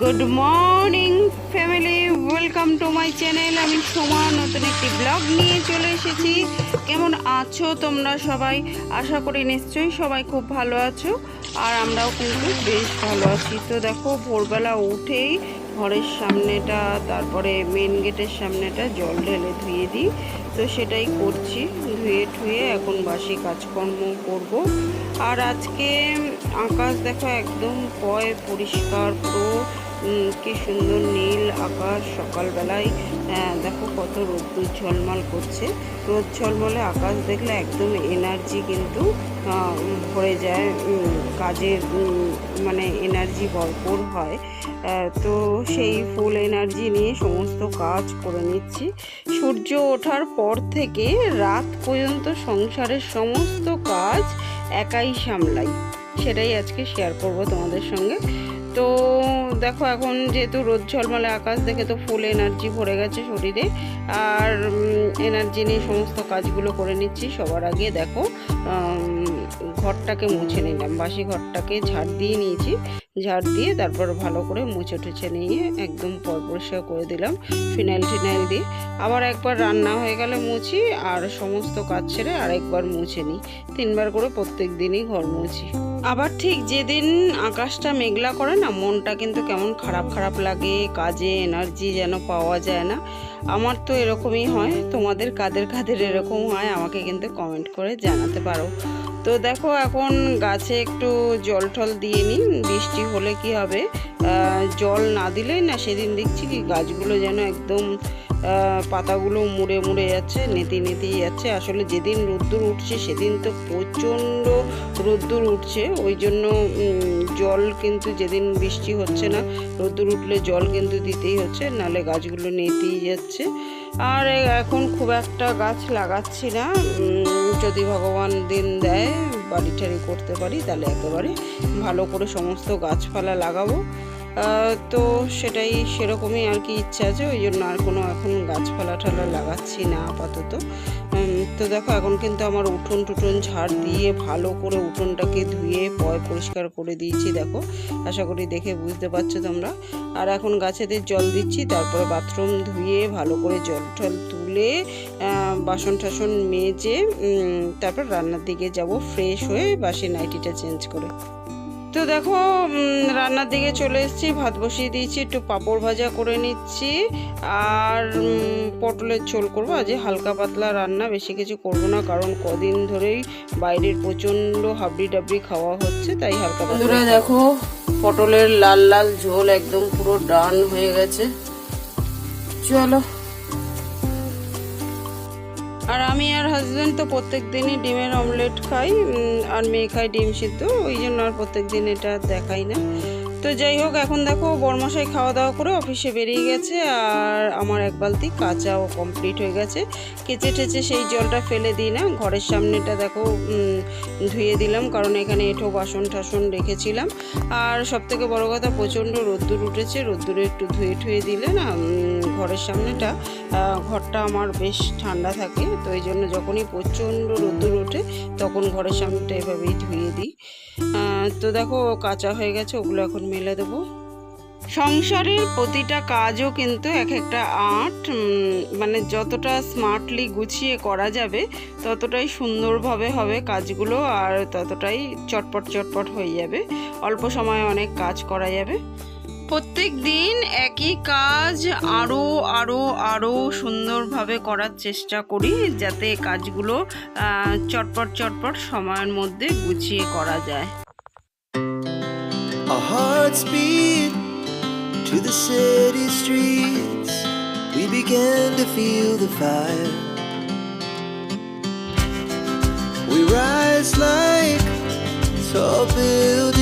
Good morning family welcome to my channel আমি সোমা, নতুন একটি ব্লগ নিয়ে চলে এসেছি। কেমন আছো তোমরা সবাই? আশা করি নিশ্চয়ই সবাই খুব ভালো আছো। আর আমরাও কিন্তু বেশ ভালো আছি। তো দেখো, ভোরবেলা উঠেই ঘরের সামনেটা, তারপরে মেন গেটের সামনেটা জল ঢেলে ধুয়ে দিই। তো সেটাই করছি, ধুয়ে ঠুয়ে এখন বাসি কাজকর্ম করব। আর আজকে আকাশ দেখো একদম পয়, পরিষ্কার পুরো কি সুন্দর নীল আকাশ সকালবেলায়। আহ, দেখো কত রোদ্দুর ঝলমল করছে। রোদ ঝলমলে আকাশ দেখলে একদম এনার্জি কিন্তু ভরে যায় কাজের মানে এনার্জি ভরপুর হয়। তো সেই ফুল এনার্জি নিয়ে সমস্ত কাজ করে নিচ্ছি। সূর্য ওঠার পর থেকে রাত পর্যন্ত সংসারের সমস্ত কাজ একাই সামলাই। সেটাই আজকে শেয়ার করব তোমাদের সঙ্গে। তো দেখো এখন যেহেতু রোদ ঝলমলে আকাশ দেখে তো ফুল এনার্জি ভরে গেছে শরীরে। আর এনার্জি নিয়ে সমস্ত কাজগুলো করে নিচ্ছি সবার আগে দেখো। ঘরটাকে মুছে নিলাম। বাসি ঘরটাকে ঝাড় দিয়ে নিয়েছি। ঝাড় দিয়ে তারপর ভালো করে মুছে টুছে নিয়ে একদম পর পরিষ্কার করে দিলাম, ফিনাইল টিনাইল দিয়ে। আবার একবার রান্না হয়ে গেলে মুছি, আর সমস্ত কাজ ছেড়ে আরেকবার মুছে নিই। তিনবার করে প্রত্যেক দিনই ঘর মুছি। আবার ঠিক যেদিন আকাশটা মেঘলা করে না, মনটা কিন্তু কেমন খারাপ খারাপ লাগে, কাজে এনার্জি যেন পাওয়া যায় না। আমার তো এরকমই হয়, তোমাদের কাদের কাদের এরকম হয় আমাকে কিন্তু কমেন্ট করে জানাতে পারো। তো দেখো এখন গাছে একটু জল টল দিয়ে নিই, বৃষ্টি হলে কি হবে? জল না দিলেই না সেদিন দেখছি কি গাছগুলো যেন একদম পাতাগুলো মুড়ে মুড়ে যাচ্ছে, নেতি নেতি যাচ্ছে। আসলে যেদিন রোদ্দুর উঠছে সেদিন তো প্রচণ্ড রোদ্দুর উঠছে। ওই জন্য জল কিন্তু যেদিন বৃষ্টি হচ্ছে না, রোদ্দুর উঠলে জল কিন্তু দিতেই হচ্ছে নাহলে গাছগুলো নেতেই যাচ্ছে। আর এখন খুব একটা গাছ লাগাচ্ছি না যদি ভগবান দিন দেয়, বাড়ি টাড়ি করতে পারি, তাহলে একেবারে ভালো করে সমস্ত গাছপালা লাগাবো। তো সেটাই সেরকমই আর কি ইচ্ছা আছে, ওই জন্য আর কোনো এখন গাছপালা ঠালা লাগাচ্ছি না আপাতত। তো দেখো, এখন কিন্তু আমার উঠোন টুটন ঝাড় দিয়ে ভালো করে উঠোনটাকে ধুয়ে, পয় পরিষ্কার করে দিয়েছি, দেখো। আশা করি দেখে বুঝতে পারছ তোমরা। আর এখন গাছেদের জল দিচ্ছি, তারপরে বাথরুম ধুয়ে ভালো করে জল টল তুলে বাসন টাসন মেজে তারপর রান্নার দিকে যাব ফ্রেশ হয়ে বাসি নাইটিটা চেঞ্জ করে। তো দেখো রান্নার দিকে চলে এসেছি, ভাত বসিয়ে দিয়েছি, একটু পাঁপড় ভাজা করে নিচ্ছি, আর পটলের ঝোল করব। আজ হালকা পাতলা রান্না, বেশি কিছু করব না, কারণ কদিন ধরেই বাইরের প্রচণ্ড হাবড়ি ডাবড়ি খাওয়া হচ্ছে, তাই হালকা পাতলা। দেখো, পটলের লাল লাল ঝোল একদম পুরো ডান হয়ে গেছে। চলো আর আমি আর হাজব্যান্ড তো প্রত্যেক দিনই ডিমের অমলেট খাই আর মেয়ে খাই ডিম সিদ্ধ, ওই জন্য আর প্রত্যেক দিন এটা দেখাই না। তো যাই হোক, এখন দেখো বরমশাই খাওয়া দাওয়া করে অফিসে বেরিয়ে গেছে, আর আমার এক বালতি কাঁচাও কমপ্লিট হয়ে গেছে। কেচে টেচে সেই জলটা ফেলে দিই না, ঘরের সামনেটা দেখো ধুয়ে দিলাম, কারণ এখানে এঁঠো বাসন টাসন রেখেছিলাম। আর সব থেকে বড় কথা, প্রচণ্ড রোদ্দুর উঠেছে, রোদ্দুরে একটু ধুয়ে ঠুয়ে দিলে না ঘরের সামনেটা ঘরটা আমার বেশ ঠান্ডা থাকে, তো এই জন্য যখনই প্রচণ্ড রোদ্দুর ওঠে, তখন ঘরের সামনেটা এভাবেই ধুয়ে দিই। তো দেখো, কাঁচা হয়ে গেছে, ওগুলো এখন মেলে দেবো। সংসারের প্রতিটা কাজও কিন্তু এক একটা আর্ট মানে যতটা স্মার্টলি গুছিয়ে করা যাবে, ততটাই সুন্দরভাবে হবে কাজগুলো, আর ততটাই চটপট চটপট হয়ে যাবে। অল্প সময়ে অনেক কাজ করা যাবে। প্রত্যেক দিন একই কাজ আরও আরও আরও সুন্দরভাবে করার চেষ্টা করি যাতে কাজগুলো চটপট চটপট সময়ের মধ্যে গুছিয়ে করা যায়। Tall buildings.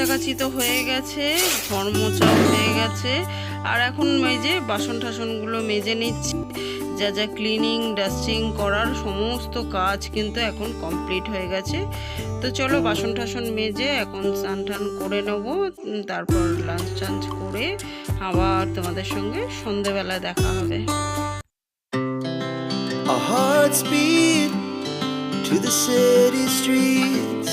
কাছাকাছি তো হয়ে গেছে ঘর হয়ে গেছে। আর এখন মেজে বাসন টাসনগুলো মেজে নিচ্ছি, যা যা ক্লিনিং ডাস্টিং করার সমস্ত কাজ কিন্তু এখন কমপ্লিট হয়ে গেছে। তো চলো বাসন টাসন মেজে এখন স্নান টান করে নেব, তারপর লাঞ্চ টাঞ্চ করে আবার তোমাদের সঙ্গে সন্ধেবেলায় দেখা হবে। To the city streets.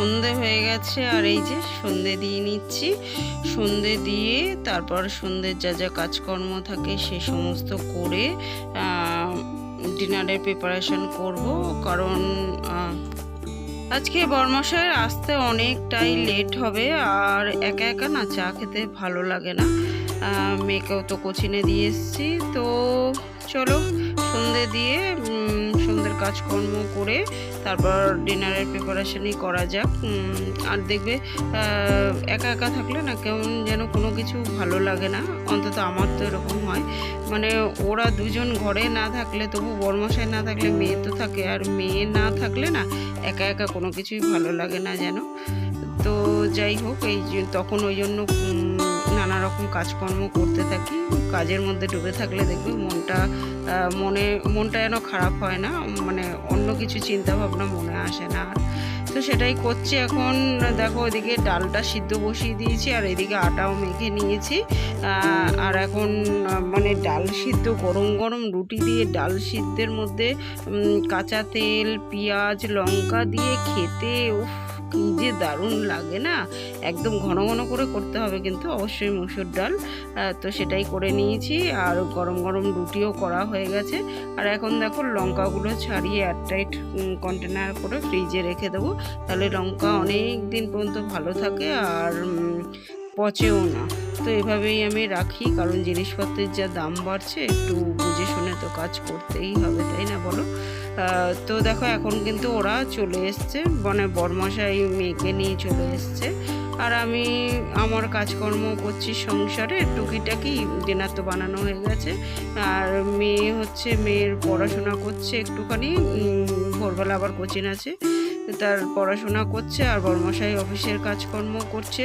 সন্ধে হয়ে গেছে, আর এই যে সন্ধে দিয়ে নিচ্ছি। সন্ধে দিয়ে তারপর সন্ধ্যের যা যা কাজকর্ম থাকে সে সমস্ত করে ডিনারের প্রিপারেশন করব। কারণ আজকে বর্মশাইয়ের আসতে অনেকটাই লেট হবে, আর একা একা না চা খেতে ভালো লাগে না। মেয়েকেও তো কোচিনে দিয়ে এসেছি। তো চলো, সন্ধে দিয়ে কাজকর্ম করে তারপর ডিনারের প্রিপারেশনই করা যাক। আর দেখবে একা একা থাকলে না কেমন যেন কোনো কিছু ভালো লাগে না। অন্তত আমার তো এরকম হয়। মানে ওরা দুজন ঘরে না থাকলে, তবু বর্মশাই না থাকলে, মেয়ে তো থাকে। আর মেয়ে না থাকলে না একা একা কোনো কিছুই ভালো লাগে না যেন। তো যাই হোক, এই তখন ওই জন্য নানা রকম কাজকর্ম করতে থাকি। কাজের মধ্যে ডুবে থাকলে দেখবে মনটা মনে, মনটা যেন খারাপ হয় না মানে অন্য কিছু চিন্তা ভাবনা মনে আসে না। আর তো সেটাই করছি এখন। দেখো, ওইদিকে ডালটা সিদ্ধ বসিয়ে দিয়েছি আর এদিকে আটাও মেখে নিয়েছি। আর এখন মানে ডাল সিদ্ধ, গরম গরম রুটি দিয়ে ডাল সিদ্ধের মধ্যে কাঁচা তেল, পেঁয়াজ, লঙ্কা দিয়ে খেতে, উফ যে দারুণ লাগে না? একদম ঘন ঘন করে করতে হবে কিন্তু অবশ্যই মুসুর ডাল। তো সেটাই করে নিয়েছি। আর গরম গরম রুটিও করা হয়ে গেছে। আর এখন দেখো লঙ্কাগুলো ছাড়িয়ে এয়ারটাইট কন্টেনার করে ফ্রিজে রেখে দেবো। তাহলে লঙ্কা অনেক দিন পর্যন্ত ভালো থাকে আর পচেও না। তো এভাবেই আমি রাখি, কারণ জিনিসপত্রের যা দাম বাড়ছে, একটু বুঝে শুনে তো কাজ করতেই হবে, তাই না বলো? তো দেখো এখন কিন্তু ওরা চলে এসছে। মানে বরমশাই মেয়েকে নিয়ে চলে এসছে। আর আমি আমার কাজকর্ম করছি সংসারে, টুকিটাকি ডিনার তো বানানো হয়ে গেছে। আর মেয়ে হচ্ছে মেয়ের পড়াশোনা করছে একটুখানি ভোরবেলা আবার কোচিং আছে। তার পড়াশোনা করছে আর বর্মশাই অফিসের কাজকর্ম করছে।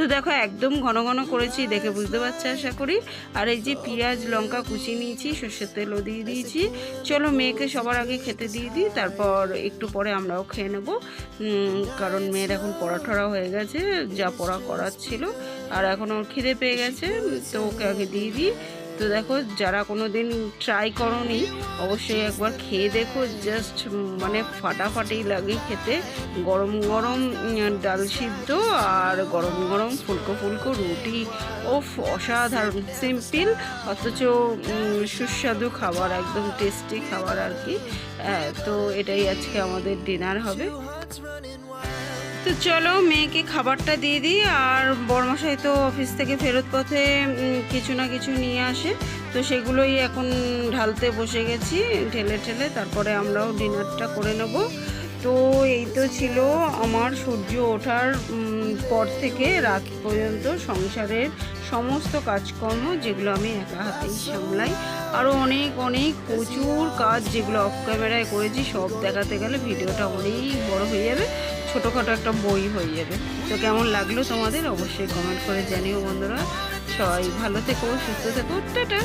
তো দেখো একদম ঘন ঘন করেছি, দেখে বুঝতে পারছি আশা করি। আর এই যে পেঁয়াজ, লঙ্কা কুচি নিয়েছি, সর্ষের তেলও দিয়ে দিয়েছি। চলো মেয়েকে সবার আগে খেতে দিয়ে দিই, তারপর একটু পরে আমরাও খেয়ে নেব। কারণ মেয়ের এখন পড়া টড়া হয়ে গেছে, যা পড়া করার ছিল। আর এখন ওর খিদে পেয়ে গেছে, তো ওকে আগে দিয়ে দিই। তো দেখো যারা কোনো দিন ট্রাই করনি অবশ্যই একবার খেয়ে দেখো জাস্ট মানে ফাটাফাটি লাগে খেতে। গরম গরম ডাল সিদ্ধ আর গরম গরম ফুলকো ফুলকো রুটি। ও অসাধারণ সিম্পল অথচ সুস্বাদু খাবার একদম টেস্টি খাবার আর কি। আহ, তো এটাই আজকে আমাদের ডিনার হবে. তো চলো মেয়েকে খাবারটা দিয়ে দিই আর বড়মশাই তো অফিস থেকে ফেরত পথে কিছু না কিছু নিয়ে আসে। তো সেগুলোই এখন ঢালতে বসে গেছি ঠেলে ঠেলে তারপরে আমরাও ডিনারটা করে নেব। তো এই তো ছিল আমার সূর্য ওঠার পর থেকে রাত পর্যন্ত সংসারের সমস্ত কাজকর্ম যেগুলো আমি একা হাতেই সামলাই। আরও অনেক অনেক প্রচুর কাজ যেগুলো অফ ক্যামেরায় করেছি, সব দেখাতে গেলে ভিডিওটা অনেক বড় হয়ে যাবে। ছোটোখাটো একটা বই হয়ে যাবে। তো কেমন লাগল তোমাদের? অবশ্যই কমেন্ট করে জানিও বন্ধুরা। সবাই ভালো থেকো, সুস্থ থেকো। টাটা!